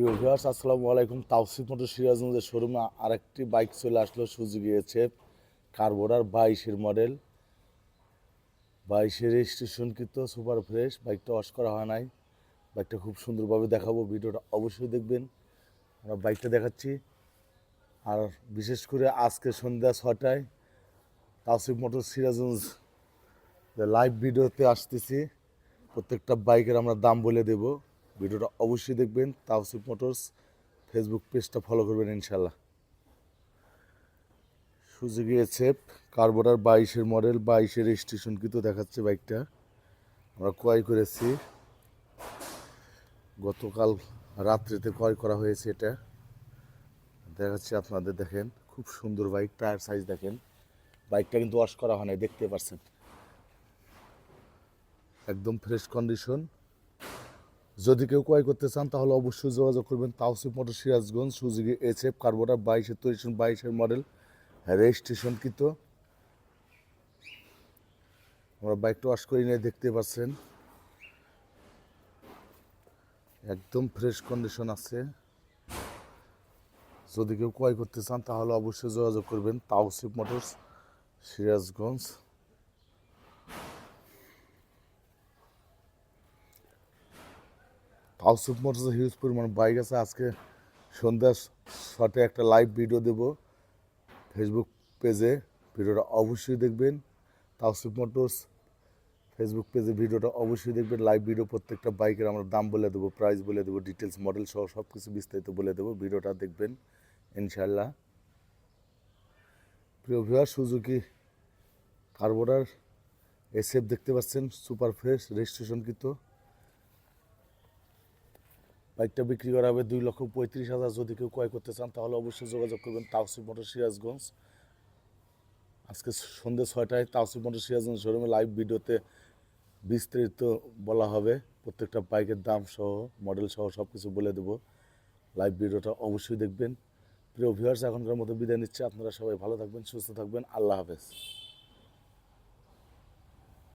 প্রিয় ভিউয়ার্স আসসালামু আলাইকুম। তাওসিফ মোটর সিরাজগঞ্জের শোরুমে আরেকটি বাইক চলে আসলো সুজুকি এছে কার্বোরার বাইশের মডেল বাইশের রেজিস্ট্রেশনকৃত সুপার ফ্রেশ বাইকটা ওয়াশ করা হয় নাই। বাইকটা খুব সুন্দরভাবে দেখাবো, ভিডিওটা অবশ্যই দেখবেন। আমরা বাইকটা দেখাচ্ছি। আর বিশেষ করে আজকে সন্ধ্যা ছটায় তাওসিফ মোটর সিরাজগঞ্জ লাইভ ভিডিওতে আসতেছি। প্রত্যেকটা বাইকের আমরা দাম বলে দেব। ভিডিওটা অবশ্যই দেখবেন। তাওসিফ মোটরস ফেসবুক পেজটা ফলো করবেন ইনশাল্লাহ সুজুকি এসেপ কার্বোটার বাইশের মডেল বাইশের রেজিস্ট্রেশন কিন্তু দেখাচ্ছে বাইকটা। আমরা ক্রয় করেছি। গতকাল রাত্রিতে ক্রয় করা হয়েছে এটা। দেখাচ্ছি আপনাদের, দেখেন, খুব সুন্দর বাইক, টায়ার সাইজ দেখেন। বাইকটা কিন্তু ওয়াশ করা হয় দেখতে পাচ্ছেন। একদম ফ্রেশ কন্ডিশন যদি কেউ ক্রয় করতে চান, তাহলে অবশ্যই যোগাযোগ করবেন Tawsif motor Sirajganj, Suzuki H F carburettor বাইশের তৈরি বাইশের মডেল রেজিস্ট্রেশন কৃত আমরা বাইকটা ওয়াশ করে নিয়ে দেখতে পাচ্ছেন। একদম ফ্রেশ কন্ডিশন আছে। যদি কেউ ক্রয় করতে চান, তাহলে অবশ্যই যোগাযোগ করবেন তাওসিফ মোটরস সিরাজগঞ্জ। তাওসিফ মোটরসে হিউজ পরিমাণ বাইক আছে। আজকে সন্ধ্যা শটে একটা লাইভ ভিডিও দেব ফেসবুক পেজে ভিডিওটা অবশ্যই দেখবেন। তাওসিফ মোটরস ফেসবুক পেজে ভিডিওটা অবশ্যই দেখবেন। লাইভ ভিডিও প্রত্যেকটা বাইকের আমরা দাম বলে দেবো প্রাইস বলে দেবো ডিটেলস মডেল সহ সব কিছু বিস্তারিত বলে দেবো। ভিডিওটা দেখবেন ইনশাল্লাহ প্রিয় ভিউয়ার সুজুকি কার্বোরার এসএফ দেখতে পাচ্ছেন সুপার ফ্রেশ রেজিস্ট্রেশন কিন্তু বাইকটা বিক্রি করা হবে দুই লক্ষ পঁয়ত্রিশ হাজার। যদি কেউ ক্রয় করতে চান, তাহলে অবশ্যই যোগাযোগ করবেন তাওসিফ মোটর সিরাজগঞ্জ। আজকে সন্ধ্যে ছয়টায় তাওসিফ মোটর সিরাজগঞ্জ শোরুমে লাইভ ভিডিওতে বিস্তারিত বলা হবে। প্রত্যেকটা বাইকের দাম সহ মডেল সহ সব কিছু বলে দেবো। লাইভ ভিডিওটা অবশ্যই দেখবেন। প্রিয় ভিউয়ার্স এখনকার মতো বিদায় নিচ্ছে। আপনারা সবাই ভালো থাকবেন, সুস্থ থাকবেন। আল্লাহ হাফেজ।